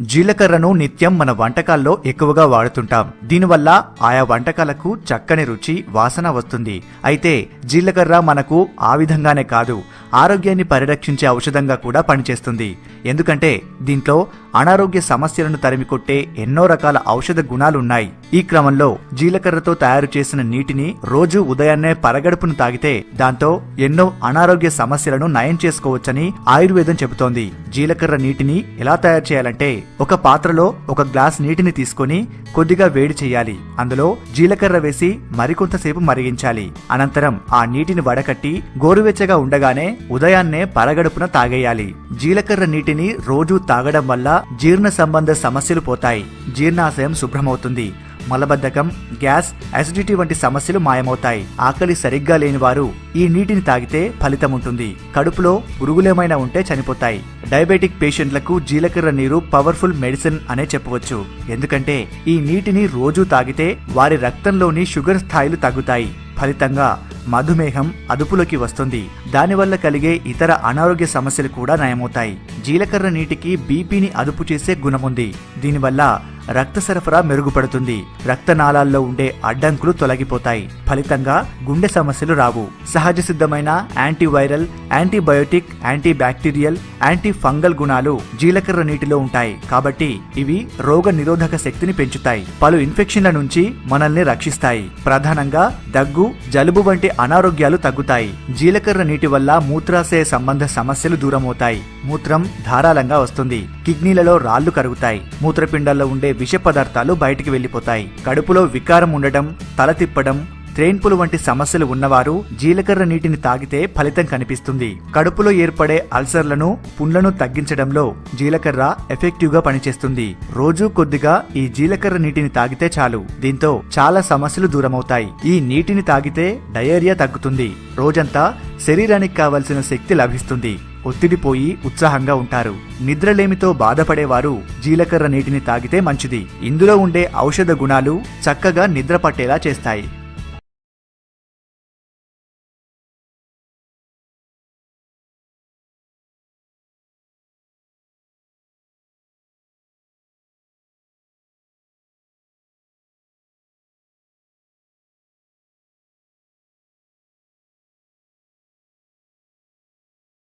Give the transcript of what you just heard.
జీలకర్రను నిత్యం మన వంటకాల్లో ఎక్కువగా వాడుతుంటాం. దీనివల్ల ఆయా వంటకాలకు చక్కని రుచి వాసన వస్తుంది. అయితే జీలకర్ర మనకు ఆ విధంగానే కాదు. ఆరోగ్యాన్ని పరిరక్షించే ఔషధంగా కూడా పనిచేస్తుంది. ఎందుకంటే దీంట్లో అనారోగ్య సమస్యలను తరిమికొట్టే ఎన్నో రకాల ఔషధ గుణాలున్నాయి. ఈ క్రమంలో జీలకర్రతో తయారు చేసిన నీటిని రోజు ఉదయాన్నే పరగడుపును తాగితే దాంతో ఎన్నో అనారోగ్య సమస్యలను నయం చేసుకోవచ్చని ఆయుర్వేదం చెబుతోంది. జీలకర్ర నీటిని ఎలా తయారు చేయాలంటే ఒక పాత్రలో ఒక గ్లాస్ నీటిని తీసుకొని కొద్దిగా వేడి చేయాలి. అందులో జీలకర్ర వేసి మరికొంతసేపు మరిగించాలి. అనంతరం ఆ నీటిని వడకట్టి గోరువెచ్చగా ఉండగానే ఉదయాన్నే పరగడుపున తాగేయాలి. జీలకర్ర నీటిని రోజూ తాగడం వల్ల జీర్ణ సంబంధ సమస్యలు పోతాయి. జీర్ణాశయం శుభ్రమవుతుంది. మలబద్ధకం గ్యాస్ అసిడిటీ వంటి సమస్యలు మాయమవుతాయి. ఆకలి సరిగ్గా లేని వారు ఈ నీటిని తాగితే ఫలితం ఉంటుంది. కడుపులో పురుగులేమైనా ఉంటే చనిపోతాయి. డయాబెటిక్ పేషెంట్లకు జీలకర్ర నీరు పవర్ఫుల్ మెడిసిన్ అనే చెప్పవచ్చు. ఎందుకంటే ఈ నీటిని రోజూ తాగితే వారి రక్తంలోని షుగర్ స్థాయిలు తగ్గుతాయి. ఫలితంగా మధుమేహం అదుపులోకి వస్తుంది. దానివల్ల కలిగే ఇతర అనారోగ్య సమస్యలు కూడా నయమవుతాయి. జీలకర్ర నీటికి బీపీని అదుపు చేసే గుణముంది. దీనివల్ల రక్త సరఫరా మెరుగుపడుతుంది. రక్తనాళాల్లో ఉండే అడ్డంకులు తొలగిపోతాయి. ఫలితంగా గుండె సమస్యలు రావు. సహజ సిద్ధమైన antiviral antibiotic anti bacterial anti fungal గుణాలు జీలకర్ర నీటిలో ఉంటాయి. కాబట్టి ఇవి రోగ నిరోధక శక్తిని పెంచుతాయి. పలు ఇన్ఫెక్షన్ల నుంచి మనల్ని రక్షిస్తాయి. ప్రధానంగా దగ్గు జలుబు వంటి అనారోగ్యాలు తగ్గుతాయి. జీలకర్ర నీటి వల్ల మూత్రాశయ సంబంధ సమస్యలు దూరమవుతాయి. మూత్రం ధారాళంగా వస్తుంది. కిడ్నీలలో రాళ్ళు కరుగుతాయి. మూత్రపిండాల్లో ఉండే విష పదార్థాలు బయటికి వెళ్ళిపోతాయి కడుపులో వికారం ఉండటం తల తిప్పడం త్రేన్పులు వంటి సమస్యలు ఉన్నవారు జీలకర్ర నీటిని తాగితే ఫలితం కనిపిస్తుంది. కడుపులో ఏర్పడే అల్సర్లను పుండ్లను తగ్గించడంలో జీలకర్ర ఎఫెక్టివ్గా పనిచేస్తుంది. రోజు కొద్దిగా ఈ జీలకర్ర నీటిని తాగితే చాలు. దీంతో చాలా సమస్యలు దూరమవుతాయి. ఈ నీటిని తాగితే డయేరియా తగ్గుతుంది. రోజంతా శరీరానికి కావలసిన శక్తి లభిస్తుంది. ఒత్తిడిపోయి ఉత్సాహంగా ఉంటారు. నిద్రలేమితో బాధపడేవారు జీలకర్ర నీటిని తాగితే మంచిది. ఇందులో ఉండే ఔషధ గుణాలు చక్కగా నిద్ర పట్టేలా చేస్తాయి.